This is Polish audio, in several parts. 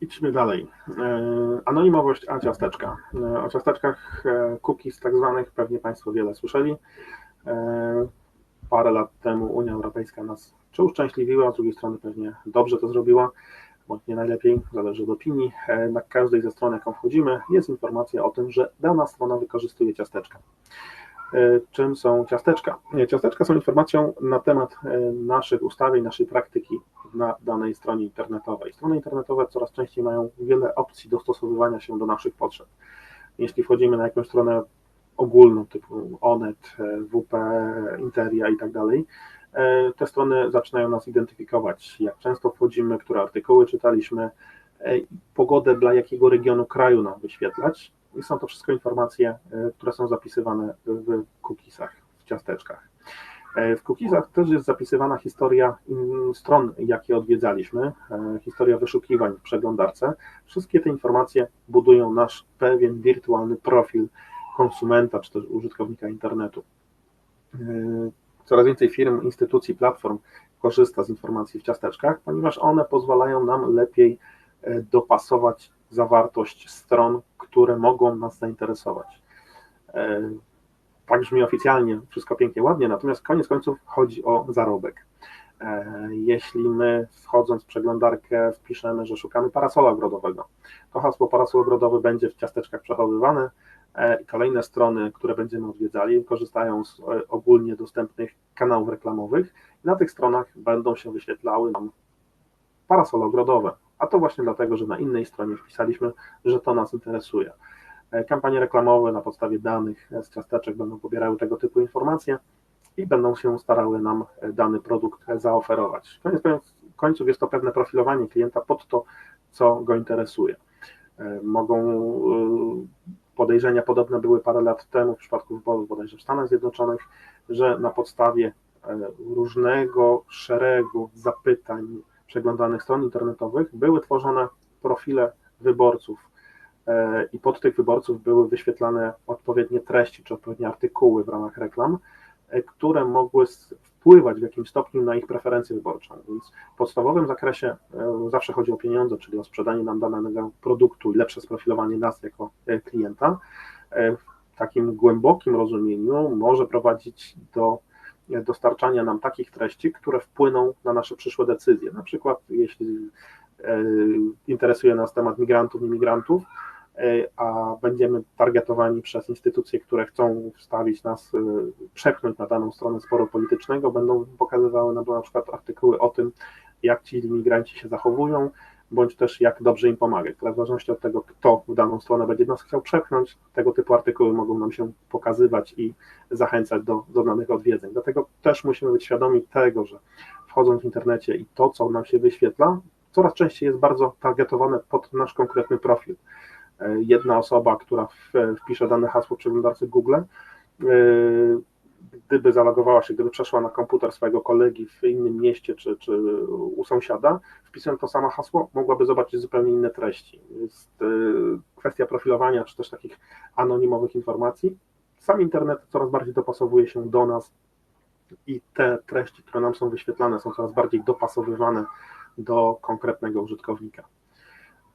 Idźmy dalej. E, anonimowość, a ciasteczka. E, o ciasteczkach e, cookies tak zwanych pewnie Państwo wiele słyszeli. Parę lat temu Unia Europejska nas czy uszczęśliwiła, z drugiej strony pewnie dobrze to zrobiła, bądź nie najlepiej, zależy od opinii. Na każdej ze stron, jaką wchodzimy, jest informacja o tym, że dana strona wykorzystuje ciasteczka. E, czym są ciasteczka. Ciasteczka są informacją na temat e, naszych ustawień, naszej praktyki na danej stronie internetowej. Strony internetowe coraz częściej mają wiele opcji dostosowywania się do naszych potrzeb. Jeśli wchodzimy na jakąś stronę ogólną typu Onet, e, WP, Interia i tak dalej, te strony zaczynają nas identyfikować, jak często wchodzimy, które artykuły czytaliśmy, pogodę dla jakiego regionu kraju nam wyświetlać, i są to wszystko informacje, e, które są zapisywane w cookiesach, w ciasteczkach. E, w cookiesach też jest zapisywana historia stron, jakie odwiedzaliśmy, e, historia wyszukiwań w przeglądarce. Wszystkie te informacje budują nasz pewien wirtualny profil konsumenta czy też użytkownika internetu. Coraz więcej firm, instytucji, platform korzysta z informacji w ciasteczkach, ponieważ one pozwalają nam lepiej dopasować zawartość stron, które mogą nas zainteresować. E, tak brzmi oficjalnie, wszystko pięknie, ładnie, natomiast koniec końców chodzi o zarobek. E, jeśli my wchodząc w przeglądarkę wpiszemy, że szukamy parasola ogrodowego, to hasło parasol ogrodowy będzie w ciasteczkach przechowywane e, i kolejne strony, które będziemy odwiedzali, korzystają z ogólnie dostępnych kanałów reklamowych i na tych stronach będą się wyświetlały nam parasole ogrodowe, a to właśnie dlatego, że na innej stronie wpisaliśmy, że to nas interesuje. E, kampanie reklamowe na podstawie danych z ciasteczek będą pobierały tego typu informacje i będą się starały nam dany produkt zaoferować. Koniec końców jest to pewne profilowanie klienta pod to, co go interesuje. E, mogą e, podejrzenia podobne były parę lat temu w przypadku wyborów bodajże w Stanach Zjednoczonych, że na podstawie różnego szeregu zapytań przeglądanych stron internetowych były tworzone profile wyborców e, i pod tych wyborców były wyświetlane odpowiednie treści czy odpowiednie artykuły w ramach reklam, e, które mogły wpływać w jakimś stopniu na ich preferencję wyborczą. Więc w podstawowym zakresie e, zawsze chodzi o pieniądze, czyli o sprzedanie nam danego produktu i lepsze sprofilowanie nas jako klienta. W takim głębokim rozumieniu może prowadzić do dostarczania nam takich treści, które wpłyną na nasze przyszłe decyzje. Na przykład, jeśli e, interesuje nas temat migrantów, imigrantów, e, a będziemy targetowani przez instytucje, które chcą wstawić nas, e, przepchnąć na daną stronę sporu politycznego, będą pokazywały nam na przykład artykuły o tym, jak ci imigranci się zachowują, bądź też jak dobrze im pomagać. W zależności od tego, kto w daną stronę będzie nas chciał przepchnąć, tego typu artykuły mogą nam się pokazywać i zachęcać do, do danych odwiedzeń. Dlatego też musimy być świadomi tego, że wchodząc w internecie i to, co nam się wyświetla, coraz częściej jest bardzo targetowane pod nasz konkretny profil. E, jedna osoba, która wpisze dane hasło w przeglądarce Google, e, gdyby zalogowała się, gdyby przeszła na komputer swojego kolegi w innym mieście czy, czy u sąsiada, wpisując to samo hasło, mogłaby zobaczyć zupełnie inne treści. Jest y, kwestia profilowania, czy też takich anonimowych informacji. Sam internet coraz bardziej dopasowuje się do nas i te treści, które nam są wyświetlane, są coraz bardziej dopasowywane do konkretnego użytkownika.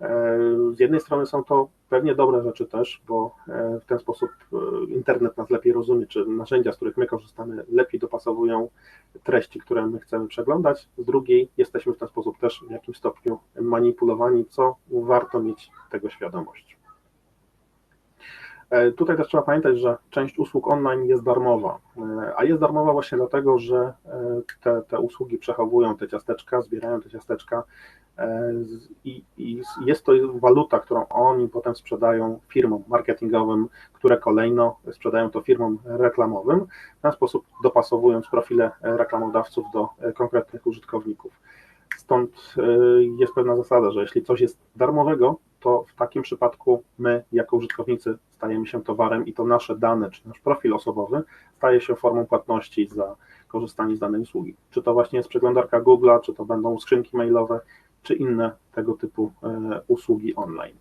E, z jednej strony są to pewnie dobre rzeczy też, bo e, w ten sposób e, internet nas lepiej rozumie, czy narzędzia, z których my korzystamy, lepiej dopasowują treści, które my chcemy przeglądać. Z drugiej jesteśmy w ten sposób też w jakimś stopniu manipulowani, co warto mieć tego świadomość. Tutaj też trzeba pamiętać, że część usług online jest darmowa, a jest darmowa właśnie dlatego, że te, te usługi przechowują te ciasteczka, zbierają te ciasteczka I, I, jest to waluta, którą oni potem sprzedają firmom marketingowym, które kolejno sprzedają to firmom reklamowym, w ten sposób dopasowując profile reklamodawców do konkretnych użytkowników. Stąd e, jest pewna zasada, że jeśli coś jest darmowego, to w takim przypadku my, jako użytkownicy, stajemy się towarem i to nasze dane, czy nasz profil osobowy staje się formą płatności za korzystanie z danej usługi. Czy to właśnie jest przeglądarka Google'a, czy to będą skrzynki mailowe, czy inne tego typu e, usługi online.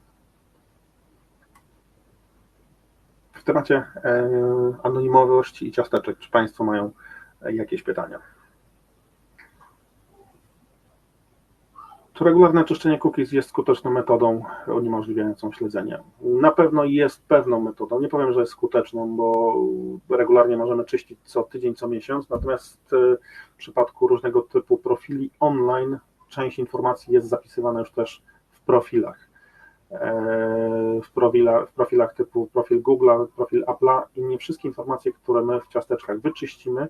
W temacie e, anonimowości i ciasteczek, czy Państwo mają jakieś pytania? To regularne czyszczenie cookies jest skuteczną metodą uniemożliwiającą śledzenie. Na pewno jest pewną metodą. Nie powiem, że jest skuteczną, bo regularnie możemy czyścić co tydzień, co miesiąc. Natomiast e, w przypadku różnego typu profili online część informacji jest zapisywana już też w profilach. E, W profilach, w profilach typu profil Google'a, profil Apple'a i nie wszystkie informacje, które my w ciasteczkach wyczyścimy,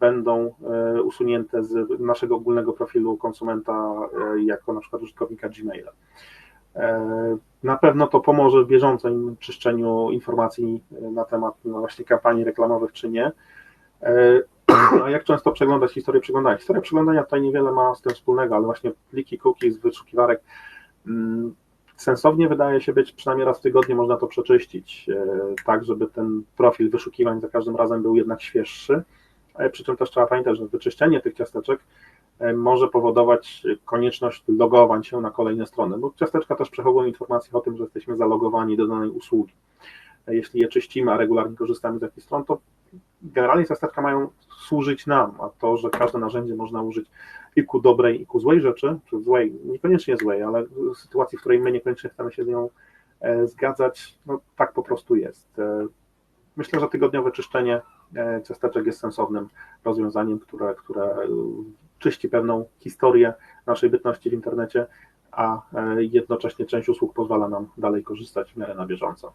będą e, usunięte z naszego ogólnego profilu konsumenta e, jako na przykład użytkownika Gmaila. Na pewno to pomoże w bieżącym czyszczeniu informacji na temat no właśnie kampanii reklamowych czy nie. A jak często przeglądać historię przeglądania? Historia przeglądania tutaj niewiele ma z tym wspólnego, ale właśnie pliki cookies, wyszukiwarek mm, sensownie wydaje się być przynajmniej raz w tygodniu można to przeczyścić, e, tak żeby ten profil wyszukiwań za każdym razem był jednak świeższy. E, Przy czym też trzeba pamiętać, że wyczyszczenie tych ciasteczek e, może powodować konieczność logowań się na kolejne strony, bo ciasteczka też przechowują informacje o tym, że jesteśmy zalogowani do danej usługi. Jeśli je czyścimy, a regularnie korzystamy z jakichś stron, to generalnie ciasteczka mają służyć nam, a to, że każde narzędzie można użyć i ku dobrej, i ku złej rzeczy, czy złej, niekoniecznie złej, ale w sytuacji, w której my niekoniecznie chcemy się z nią e, zgadzać, no tak po prostu jest. E, Myślę, że tygodniowe czyszczenie e, ciasteczek jest sensownym rozwiązaniem, które, które czyści pewną historię naszej bytności w internecie, a jednocześnie część usług pozwala nam dalej korzystać w miarę na bieżąco.